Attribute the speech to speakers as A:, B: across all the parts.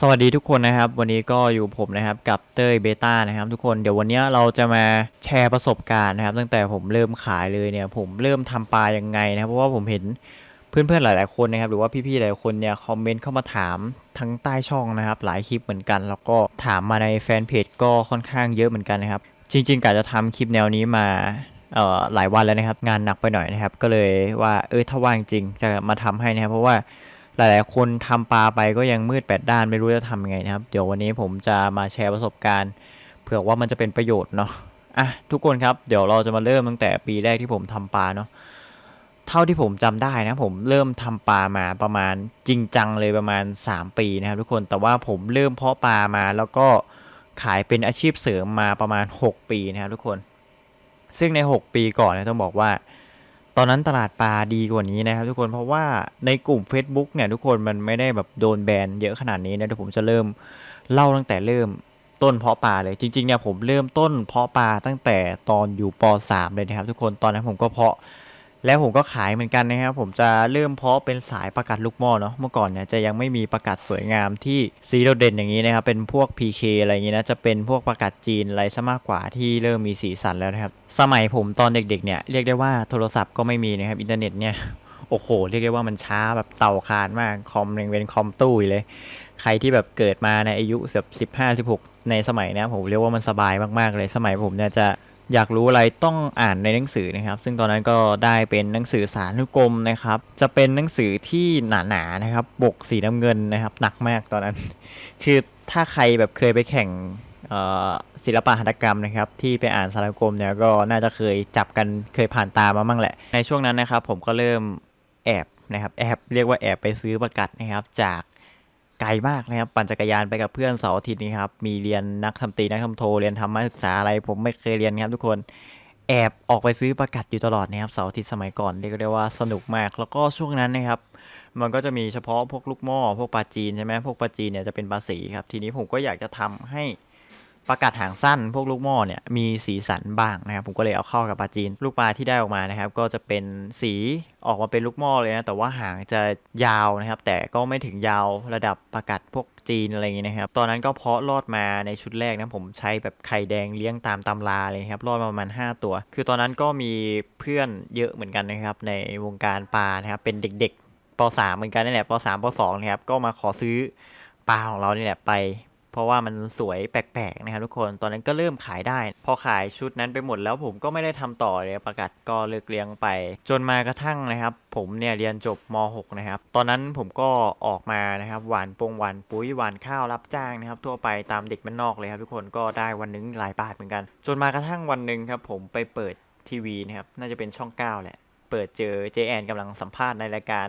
A: สวัสดีทุกคนนะครับ วันนี้ก็อยู่ผมนะครับกับเต้ยเบต้านะครับ ทุกคนเดี๋ยววันนี้เราจะมาแชร์ประสบการณ์นะครับ ตั้งแต่ผมเริ่มขายเลยเนี่ย ผมเริ่มทำปลายังไงนะครับ เพราะว่าผมเห็นเพื่อนๆหลาย ๆคนนะครับ หรือว่าพี่ๆหลายคนเนี่ยคอมเมนต์เข้ามาถามทั้งใต้ช่องนะครับ หลายคลิปเหมือนกัน แล้วก็ถามมาในแฟนเพจก็ค่อนข้างเยอะเหมือนกันนะครับ จริง ๆกะจะทำคลิปแนวนี้มาหลายวันแล้วนะครับ งานหนักไปหน่อยนะครับ ก็เลยว่าเออถ้าว่างจริงจะมาทำให้นะครับเพราะว่า หลายๆ คนทำปลาไปก็ยังมืดแปดด้านไม่รู้จะทำยังไงนะครับ เดี๋ยววันนี้ผมจะมาแชร์ประสบการณ์ เผื่อว่ามันจะเป็นประโยชน์เนาะอะทุกคนครับเดี๋ยวเราจะมาเริ่มตั้งแต่ปีแรกที่ผมทำปลาเนาะเท่าที่ผมจำได้นะผมเริ่มทำปลามาประมาณจริงจังเลยประมาณ 3 ปีนะครับทุกคนแต่ว่าผมเริ่มเพาะปลามาแล้วก็ขายเป็นอาชีพเสริมมาประมาณ 6 ปีนะครับทุกคน ซึ่งใน 6 ปีก่อนเนี่ยต้องบอกว่า ตอนนั้นตลาดปลาดีกว่านี้นะครับ ทุกคนเพราะว่าในกลุ่ม Facebook เนี่ยทุกคนมันไม่ได้แบบโดนแบนเยอะขนาดนี้นะเดี๋ยวผมจะเริ่มเล่าตั้งแต่เริ่มต้นเพาะปลาเลยจริงๆเนี่ยผมเริ่มต้นเพาะปลาตั้งแต่ตอนอยู่ป .3 เลยนะครับ ทุกคนตอนนั้นผมก็เพาะ แล้วผมก็ขายเหมือนกันนะครับผมจะเริ่มเพาะเป็นสายประกัดลูกหม้อเนาะเมื่อก่อนเนี่ยจะยังไม่มีประกัดสวยงามที่สีโดดเด่นอย่างนี้นะครับเป็นพวก PK อะไรอย่างนี้นะจะเป็นพวกประกัดจีนอะไรซะมากกว่าที่เริ่มมีสีสันแล้วนะครับสมัยผมตอนเด็กๆเนี่ยเรียกได้ว่าโทรศัพท์ก็ไม่มีนะครับอินเทอร์เน็ตเนี่ยโอ้โหเรียกได้ว่ามันช้าแบบเต่าคานมากคอมยังเป็นคอมตู้ยเลย ใครที่แบบเกิดมาในอายุแบบสิบห้าสิบหกในสมัยนี้ผมเรียกว่ามันสบายมากๆเลยสมัยผมเนี่ยจะ อยากรู้อะไรต้องอ่านในหนังสือนะครับ ซึ่งตอนนั้นก็ได้เป็นหนังสือสารุกรมนะครับ จะเป็นหนังสือที่หนาๆนะครับปกสีน้ำเงินนะครับ หนักมากตอนนั้น คือถ้าใครแบบเคยไปแข่งศิลปะหัตถกรรมนะครับ ที่ไปอ่านสารกรมเนี่ยก็น่าจะเคยจับกันเคยผ่านตามาบ้างแหละ ในช่วงนั้นนะครับ ผมก็เริ่มแอบนะครับแอบเรียกว่าแอบไปซื้อประกัดนะครับ จาก ไกลมากนะครับ ปั่นจักรยานไปกับเพื่อนเสาร์อาทิตย์นี้ครับ มีเรียนนักทำตีนักทำโท เรียนทำมาศึกษาอะไร ผมไม่เคยเรียนครับทุกคน แอบออกไปซื้อประกัดอยู่ตลอดนะครับเสาร์อาทิตย์สมัยก่อนเรียกได้ว่าสนุกมาก แล้วก็ช่วงนั้นนะครับ มันก็จะมีเฉพาะพวกลูกหม้อพวกปลาจีนใช่ไหมพวกปลาจีนเนี่ยจะเป็นปลาสีครับ ทีนี้ผมก็อยากจะทำให้ ประกัดหางสั้นพวกลูกหม้อเนี่ยมีสีสันบ้างนะครับผมก็เลยเอาเข้ากับปลาจีน ลูกปลาที่ได้ออกมานะครับ ก็จะเป็นสีออกมาเป็นลูกหม้อเลยนะแต่ว่าหางจะยาวนะครับ แต่ก็ไม่ถึงยาวระดับประกัดพวกจีนอะไรอย่างงี้นะครับ ตอนนั้นก็เพาะรอดมาในชุดแรกนะผมใช้แบบไข่แดงเลี้ยงตามตำราเลยครับรอดมาประมาณ 5 ตัว คือตอนนั้นก็มีเพื่อนเยอะเหมือนกันนะครับ ในวงการปลานะครับเป็นเด็กๆป .3 เหมือนกันนี่แหละป .3 ป .2 นะครับก็มาขอซื้อปลาของเรานี่แหละไป เพราะว่ามันสวยแปลกๆนะครับทุกคนตอนนั้นก็เริ่มขายได้ พอขายชุดนั้นไปหมดแล้วผมก็ไม่ได้ทำต่อเลยประกาศก็เลิกเลี้ยงไป จนมากระทั่งนะครับ ผมเนี่ยเรียนจบม .6 นะครับ ตอนนั้นผมก็ออกมานะครับหวานปงหวานปุ๋ยหวานข้าวรับจ้างนะครับ ทั่วไปตามเด็กบ้านนอกเลยครับทุกคนก็ได้วันหนึงหลายบาทเหมือนกัน จนมากระทั่งวันหนึ่งครับผมไปเปิดทีวีนะครับน่าจะเป็นช่อง 9 แหละ เปิดเจอเจแอนกำลังสัมภาษณ์ในรายการ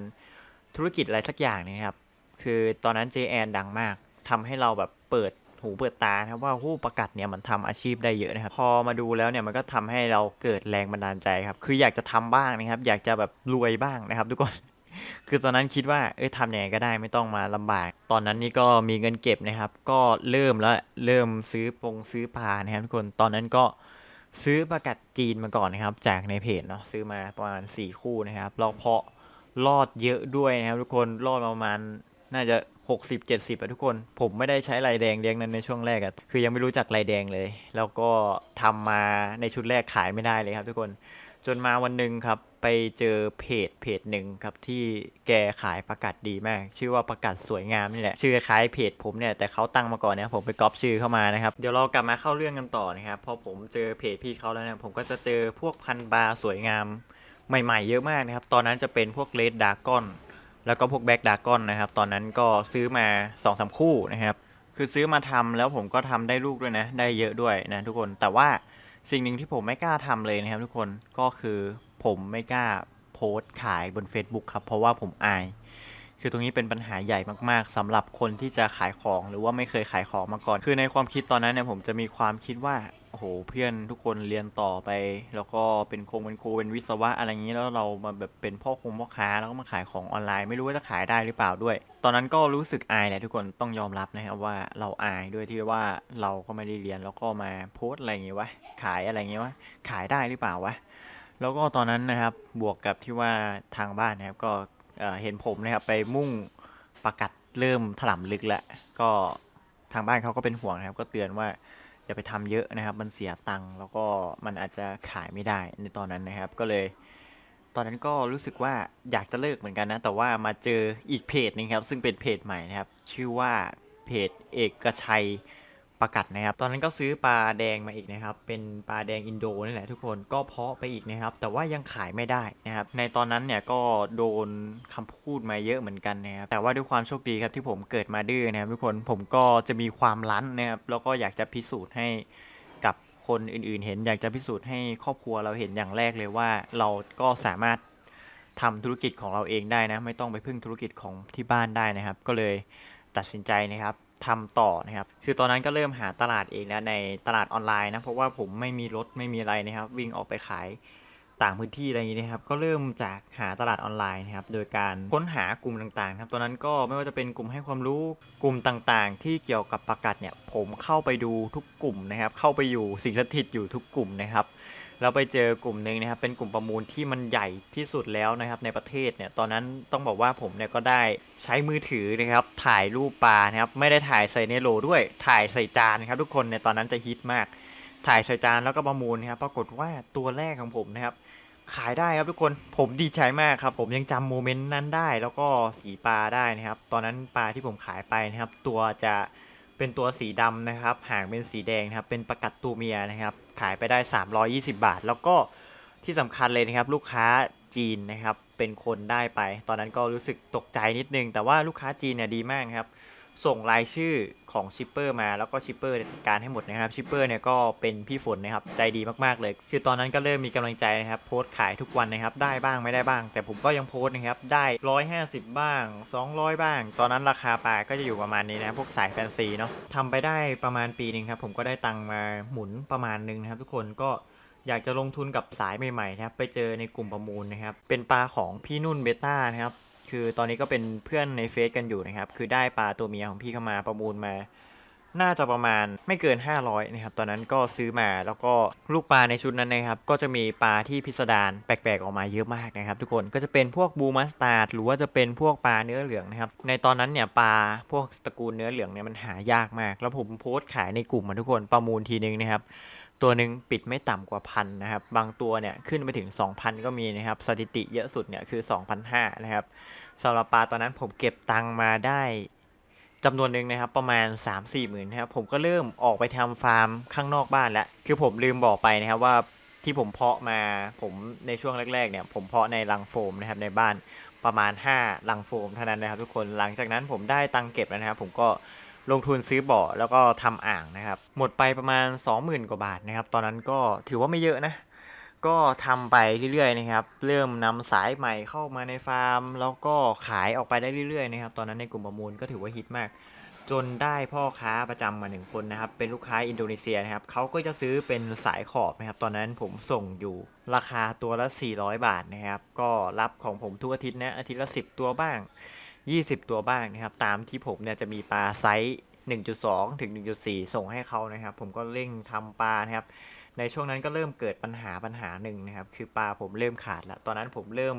A: ธุรกิจอะไรสักอย่างเนยครับ คือตอนนั้นเจแอนดังมาก ทำให้เราแบบเปิดหูเปิดตานะครับว่าผู้ประกัดเนี่ยมันทำอาชีพได้เยอะนะครับพอมาดูแล้วเนี่ยมันก็ทำให้เราเกิดแรงบันดาลใจครับ คืออยากจะทำบ้างนะครับ อยากจะแบบรวยบ้างนะครับ ทุกคนคือตอนนั้นคิดว่าเอ้ยทำยังไงก็ได้ไม่ต้องมาลำบาก ตอนนั้นนี่ก็มีเงินเก็บนะครับ ก็เริ่มแล้วเริ่มซื้อปงซื้อปลานะครับทุกคนตอนนั้นก็ซื้อประกัดจีนมาก่อนนะครับ จากในเพจเนาะซื้อมาประมาณ4คู่นะครับแล้วเพาะรอดเยอะด้วยนะครับ ทุกคนรอดประมาณน่าจะ 60 70อะทุกคน ผมไม่ได้ใช้ลายแดงเลี้ยงนั้นในช่วงแรกอะคือยังไม่รู้จักลายแดงเลย แล้วก็ทำมาในชุดแรกขายไม่ได้เลยครับ ทุกคนจนมาวันหนึ่งครับ ไปเจอเพจเพจหนึ่งครับที่แกขายประกาศดีมาก ชื่อว่าประกาศสวยงามนี่แหละชื่อคล้ายเพจผมเนี่ยแต่เขาตั้งมาก่อนเนี่ยผมไปก๊อปชื่อเข้ามานะครับเดี๋ยวเรากลับมาเข้าเรื่องกันต่อนะครับพอผมเจอเพจพี่เขาแล้วเนี่ยผมก็จะเจอพวกพันบาร์สวยงามใหม่ๆเยอะมากนะครับ ตอนนั้นจะเป็นพวกเลดดากอน แล้วก็พวกแบ็กดากอนนะครับ ตอนนั้นก็ซื้อมา2อสคู่นะครับ คือซื้อมาทำแล้วผมก็ทำได้ลูกด้วยนะ ได้เยอะด้วยนะทุกคน แต่ว่าสิ่งหนึ่งที่ผมไม่กล้าทำเลยนะครับ ทุกคน ก็คือผมไม่กล้าโพสต์ขายบน Facebook ครับ เพราะว่าผมอาย คือตรงนี้เป็นปัญหาใหญ่มากๆสำหรับคนที่จะขายของหรือว่าไม่เคยขายของมาก่อน คือในความคิดตอนนั้นเนี่ยผมจะมีความคิดว่าโอ้โหเพื่อนทุกคนเรียนต่อไป แล้วก็เป็นคงเป็นครูเป็นวิศวะอะไรอย่างนี้แล้วเรามาแบบเป็นพ่อคงพ่อค้าแล้วก็มาขายของออนไลน์ไม่รู้ว่าจะขายได้หรือเปล่าด้วย ตอนนั้นก็รู้สึกอายแหละทุกคนต้องยอมรับนะครับว่าเราอายด้วยที่ว่าเราก็ไม่ได้เรียนแล้วก็มาโพสอะไรอย่างงี้วะขายอะไรอย่างงี้วะขายได้หรือเปล่าวะแล้วก็ตอนนั้นนะครับบวกกับที่ว่าทางบ้านนะครับก็ เห็นผมนะครับไปมุ่งประกัดเริ่มถล่มลึกแล้วก็ทางบ้านเขาก็เป็นห่วงนะครับ ก็เตือนว่าอย่าไปทำเยอะนะครับ มันเสียตังค์แล้วก็มันอาจจะขายไม่ได้ในตอนนั้นนะครับ ก็เลย ตอนนั้นก็รู้สึกว่าอยากจะเลิกเหมือนกันนะ แต่ว่ามาเจออีกเพจหนึงครับ ซึ่งเป็นเพจใหม่นะครับ ชื่อว่าเพจเอกชัย ประกัดนะครับ ตอนนั้นก็ซื้อปลาแดงมาอีกนะครับ เป็นปลาแดงอินโดนี่แหละทุกคน ก็เพาะไปอีกนะครับ แต่ว่ายังขายไม่ได้นะครับ ในตอนนั้นเนี่ยก็โดนคำพูดมาเยอะเหมือนกันนะครับ แต่ว่าด้วยความโชคดีครับที่ผมเกิดมาดื้อนะครับทุกคน ผมก็จะมีความรั้นนะครับ แล้วก็อยากจะพิสูจน์ให้กับคนอื่นๆ เห็น อยากจะพิสูจน์ให้ครอบครัวเราเห็นอย่างแรกเลยว่า เราก็สามารถทำธุรกิจของเราเองได้นะ ไม่ต้องไปพึ่งธุรกิจของที่บ้านได้นะครับ ก็เลยตัดสินใจนะครับ ทำต่อนะครับ คือตอนนั้นก็เริ่มหาตลาดเองแล้วในตลาดออนไลน์นะ เพราะว่าผมไม่มีรถไม่มีอะไรนะครับ วิ่งออกไปขายต่างพื้นที่อะไรอย่างนี้นะครับ ก็เริ่มจากหาตลาดออนไลน์นะครับ โดยการค้นหากลุ่มต่างๆครับ ตอนนั้นก็ไม่ว่าจะเป็นกลุ่มให้ความรู้ กลุ่มต่างๆ ที่เกี่ยวกับประกัดเนี่ย ผมเข้าไปดูทุกกลุ่มนะครับ เข้าไปอยู่สิ่งสถิตอยู่ทุกกลุ่มนะครับ แล้วไปเจอกลุ่มหนึ่งนะครับ เป็นกลุ่มประมูลที่มันใหญ่ที่สุดแล้วนะครับ ในประเทศเนี่ย ตอนนั้นต้องบอกว่าผมเนี่ยก็ได้ใช้มือถือนะครับ ถ่ายรูปปลานะครับ ไม่ได้ถ่ายใส่ในโหลด้วย ถ่ายใส่จานนะครับ ทุกคนในตอนนั้นจะฮิตมาก ถ่ายใส่จานแล้วก็ประมูลนะครับ ปรากฏว่าตัวแรกของผมนะครับ ขายได้ครับทุกคน ผมดีใจมากครับ ผมยังจำโมเมนต์นั้นได้ แล้วก็สีปลาได้นะครับ ตอนนั้นปลาที่ผมขายไปนะครับ ตัวจะ เป็นตัวสีดำนะครับหางเป็นสีแดงนะครับเป็นประกัดตัวเมียนะครับขายไปได้ 320 บาท แล้วก็ที่สำคัญเลยนะครับลูกค้าจีนนะครับเป็นคนได้ไป ตอนนั้นก็รู้สึกตกใจนิดนึง แต่ว่าลูกค้าจีนเนี่ยดีมากครับ ส่งรายชื่อของชิปเปอร์มาแล้วก็ชิปเปอร์จัดการให้หมดนะครับชิปเปอร์เนี่ยก็เป็นพี่ฝนนะครับใจดีมากๆเลย คือตอนนั้นก็เริ่มมีกำลังใจนะครับโพสต์ขายทุกวันนะครับได้บ้างไม่ได้บ้าง แต่ผมก็ยังโพสต์นะครับได้ 150 บ้าง 200 บ้าง ตอนนั้นราคาปลาก็จะอยู่ประมาณนี้นะพวกสายแฟนซีเนาะทำไปได้ประมาณปีหนึ่งครับผมก็ได้ตังมาหมุนประมาณหนึงนะครับ ทุกคนก็อยากจะลงทุนกับสายใหม่ๆนะครับไปเจอในกลุ่มประมูลนะครับเป็นปลาของพี่นุ่นเบต้านะครับ คือตอนนี้ก็เป็นเพื่อนในเฟซกันอยู่นะครับ คือได้ปลาตัวเมียของพี่เข้ามาประมูลมา น่าจะประมาณไม่เกิน 500นะครับ ตอนนั้นก็ซื้อมาแล้วก็ลูกปลาในชุดนั้นนะครับ ก็จะมีปลาที่พิสดารแปลกๆออกมาเยอะมากนะครับ ทุกคน ก็จะเป็นพวกบูมัสตาร์ดหรือว่าจะเป็นพวกปลาเนื้อเหลืองนะครับ ในตอนนั้นเนี่ยปลาพวกตระกูลเนื้อเหลืองเนี่ยมันหายากมาก แล้วผมโพสต์ขายในกลุ่มมาทุกคนประมูลทีนึงนะครับ ตัวหนึ่งปิดไม่ต่ำกว่าพันนะครับ บางตัวเนี่ยขึ้นไปถึง 2,000 ก็มีนะครับ สถิติเยอะสุดเนี่ยคือ 2,500 นะครับสำหรับปลาตอนนั้นผมเก็บตังมาได้จำนวนหนึ่งนะครับประมาณ 3-4หมื่นนะครับผมก็เริ่มออกไปทำฟาร์มข้างนอกบ้านแล้ว คือผมลืมบอกไปนะครับว่าที่ผมเพาะมาผมในช่วงแรกๆเนี่ยผมเพาะในรังโฟมนะครับในบ้านประมาณ5รังโฟมเท่านั้นนะครับทุกคนหลังจากนั้นผมได้ตังเก็บแล้วนะครับผมก็ ลงทุนซื้อบ่อแล้วก็ทำอ่างนะครับ หมดไปประมาณ 20,000 กว่าบาทนะครับ ตอนนั้นก็ถือว่าไม่เยอะนะ ก็ทำไปเรื่อยๆนะครับ เริ่มนำสายใหม่เข้ามาในฟาร์ม แล้วก็ขายออกไปได้เรื่อยๆนะครับ ตอนนั้นในกลุ่มประมูลก็ถือว่าฮิตมาก จนได้พ่อค้าประจำมาหนึ่งคนนะครับ เป็นลูกค้าอินโดนีเซียนะครับเขาก็จะซื้อเป็นสายขอบนะครับ ตอนนั้นผมส่งอยู่ราคาตัวละ 400 บาทนะครับ ก็รับของผมทุกอาทิตย์นะ อาทิตย์ละ 10 ตัวบ้าง 20 ตัวบ้างนะครับ ตามที่ผมเนี่ยจะมีปลาไซส์1.2 ถึง 1.4 ส่งให้เขานะครับ ผมก็เร่งทำปลานะครับ ในช่วงนั้นก็เริ่มเกิดปัญหาปัญหาหนึ่งนะครับ คือปลาผมเริ่มขาดแล้วตอนนั้นผมเริ่ม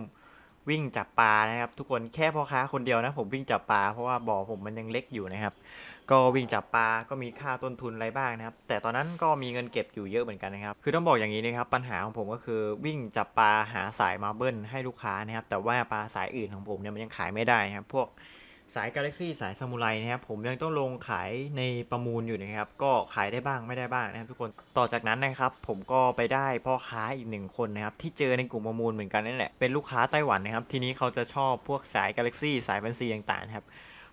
A: วิ่งจับปลานะครับ ทุกคนแค่พ่อค้าคนเดียวนะ ผมวิ่งจับปลาเพราะว่าบ่อผมมันยังเล็กอยู่นะครับ ก็วิ่งจับปลาก็มีค่าต้นทุนอะไรบ้างนะครับ แต่ตอนนั้นก็มีเงินเก็บอยู่เยอะเหมือนกันนะครับ คือต้องบอกอย่างนี้นะครับ ปัญหาของผมก็คือวิ่งจับปลาหาสายมาเบิลให้ลูกค้านะครับ แต่ว่าปลาสายอื่นของผมเนี่ยมันยังขายไม่ได้นะครับ พวก สายกาแล็กซี่สายซามูไรนะครับผมยังต้องลงขายในประมูลอยู่นะครับ ก็ขายได้บ้างไม่ได้บ้างนะครับทุกคนต่อจากนั้นนะครับ ผมก็ไปได้พ่อค้าอีกหนึ่งคนนะครับที่เจอในกลุ่มประมูลเหมือนกันนั่นแหละเป็นลูกค้าไต้หวันนะครับ ทีนี้เขาจะชอบพวกสายกาแล็กซี่สายแฟนซีต่างๆนะครับ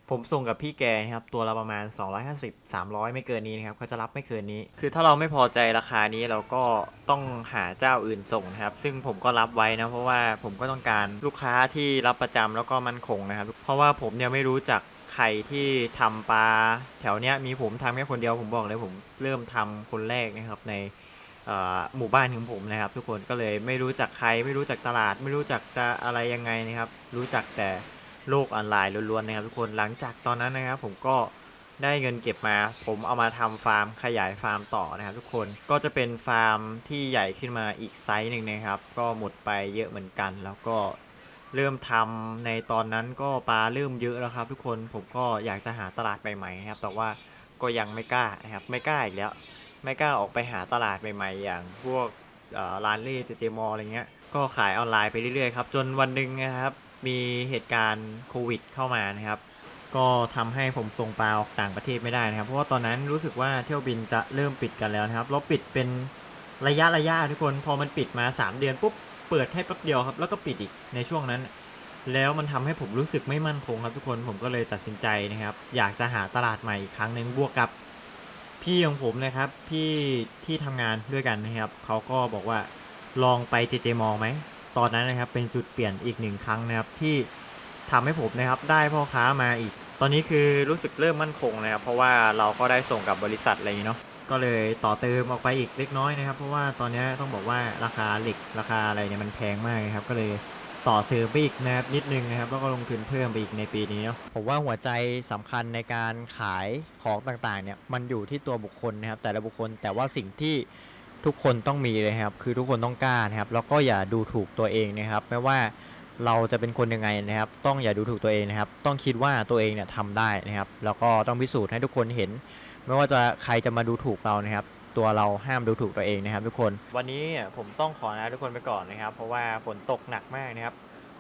A: ผมส่งกับพี่แกนะครับตัวละประมาณ 250 300 ไม่เกินนี้นะครับเขาจะรับไม่เกินนี้ คือถ้าเราไม่พอใจราคานี้เราก็ต้องหาเจ้าอื่นส่งนะครับ ซึ่งผมก็รับไว้นะเพราะว่าผมก็ต้องการลูกค้าที่รับประจำแล้วก็มั่นคงนะครับ เพราะว่าผมเนี่ยไม่รู้จักใครที่ทำปลาแถวเนี้ยมีผมทำแค่คนเดียวผมบอกเลยผมเริ่มทำคนแรกนะครับในหมู่บ้านของผมนะครับ ทุกคนก็เลยไม่รู้จักใครไม่รู้จักตลาด ไม่รู้จักจะอะไรยังไงนะครับ รู้จักแต่ โลกออนไลน์ล้วนๆนะครับทุกคนหลังจากตอนนั้นนะครับผมก็ได้เงินเก็บมา ผมเอามาทำฟาร์มขยายฟาร์มต่อนะครับ ทุกคนก็จะเป็นฟาร์มที่ใหญ่ขึ้นมาอีกไซส์หนึ่งนะครับ ก็หมดไปเยอะเหมือนกัน แล้วก็เริ่มทำในตอนนั้นก็ปลาเริ่มเยอะแล้วครับ ทุกคนผมก็อยากจะหาตลาดใหม่ๆนะครับ แต่ว่าก็ยังไม่กล้านะครับ ไม่กล้าอีกแล้ว ไม่กล้าออกไปหาตลาดใหม่ๆ อย่างพวกร้านเล่เจเจมอลอะไรเงี้ยก็ขายออนไลน์ไปเรื่อยๆครับจนวันหนึ่งนะครับ มีเหตุการณ์โควิดเข้ามานะครับ ก็ทำให้ผมส่งปลาออกต่างประเทศไม่ได้นะครับ เพราะว่าตอนนั้นรู้สึกว่าเที่ยวบินจะเริ่มปิดกันแล้วนะครับแล้วปิดเป็นระยะระยะทุกคน พอมันปิดมา 3 เดือนปุ๊บเปิดให้แป๊บเดียวครับ แล้วก็ปิดอีกในช่วงนั้น แล้วมันทำให้ผมรู้สึกไม่มั่นคงครับทุกคนผมก็เลยตัดสินใจนะครับ อยากจะหาตลาดใหม่อีกครั้งหนึ่งบวกกับพี่ของผมนะครับพี่ที่ทำงานด้วยกันนะครับเขาก็บอกว่าลองไปเจเจมองไหม ตอนนั้นนะครับเป็นจุดเปลี่ยนอีกหนึ่งครั้งนะครับที่ทำให้ผมนะครับได้พ่อค้ามาอีก ตอนนี้คือรู้สึกเริ่มมั่นคงนะครับเพราะว่าเราก็ได้ส่งกับบริษัทอะไรอย่างนี้เนาะก็เลยต่อเติมออกไปอีกเล็กน้อยนะครับ เพราะว่าตอนนี้ต้องบอกว่าราคาเหล็กราคาอะไรเนี่ยมันแพงมากนะครับ ก็เลยต่อเสริมไปอีกนะครับนิดนึงนะครับแล้วก็ลงทุนเพิ่มไปอีกในปีนี้เนาะผมว่าหัวใจสำคัญในการขายของต่างๆเนี่ยมันอยู่ที่ตัวบุคคลนะครับแต่ละบุคคลแต่ว่าสิ่งที่ ทุกคนต้องมีเลยครับ คือทุกคนต้องกล้านะครับ แล้วก็อย่าดูถูกตัวเองนะครับ ไม่ว่าเราจะเป็นคนยังไงนะครับ ต้องอย่าดูถูกตัวเองนะครับ ต้องคิดว่าตัวเองเนี่ยทำได้นะครับ แล้วก็ต้องพิสูจน์ให้ทุกคนเห็น ไม่ว่าจะใครจะมาดูถูกเรานะครับ ตัวเราห้ามดูถูกตัวเองนะครับ ทุกคน วันนี้ผมต้องขอลาทุกคนไปก่อนนะครับ เพราะว่าฝนตกหนักมากนะครับ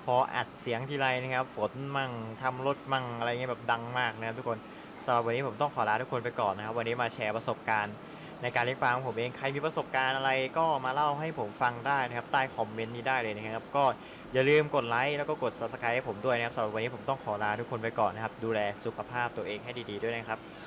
A: พออัดเสียงทีไรนะครับ ฝนมั่งทำรถมั่งอะไรเงี้ยแบบดังมากนะครับ ทุกคนสำหรับวันนี้ผมต้องขอลาทุกคนไปก่อนนะครับ วันนี้มาแชร์ประสบการณ์ ในการเลี้ยงปลาของผมเอง ใครมีประสบการณ์อะไรก็มาเล่าให้ผมฟังได้นะครับ ใต้คอมเมนต์นี้ได้เลยนะครับ ก็อย่าลืมกดไลค์แล้วก็กด subscribe ให้ผมด้วยนะครับสำหรับวันนี้ผมต้องขอลาทุกคนไปก่อนนะครับ ดูแลสุขภาพตัวเองให้ดีๆด้วยนะครับ